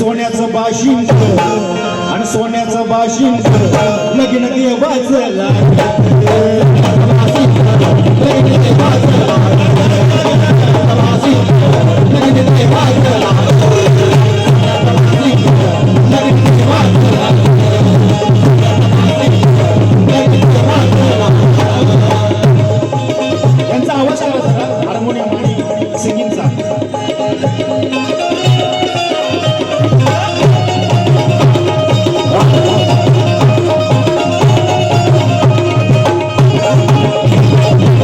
सोन्याचं बाशिंग आणि सोन्याचं बाशिंग नगी नगी लागत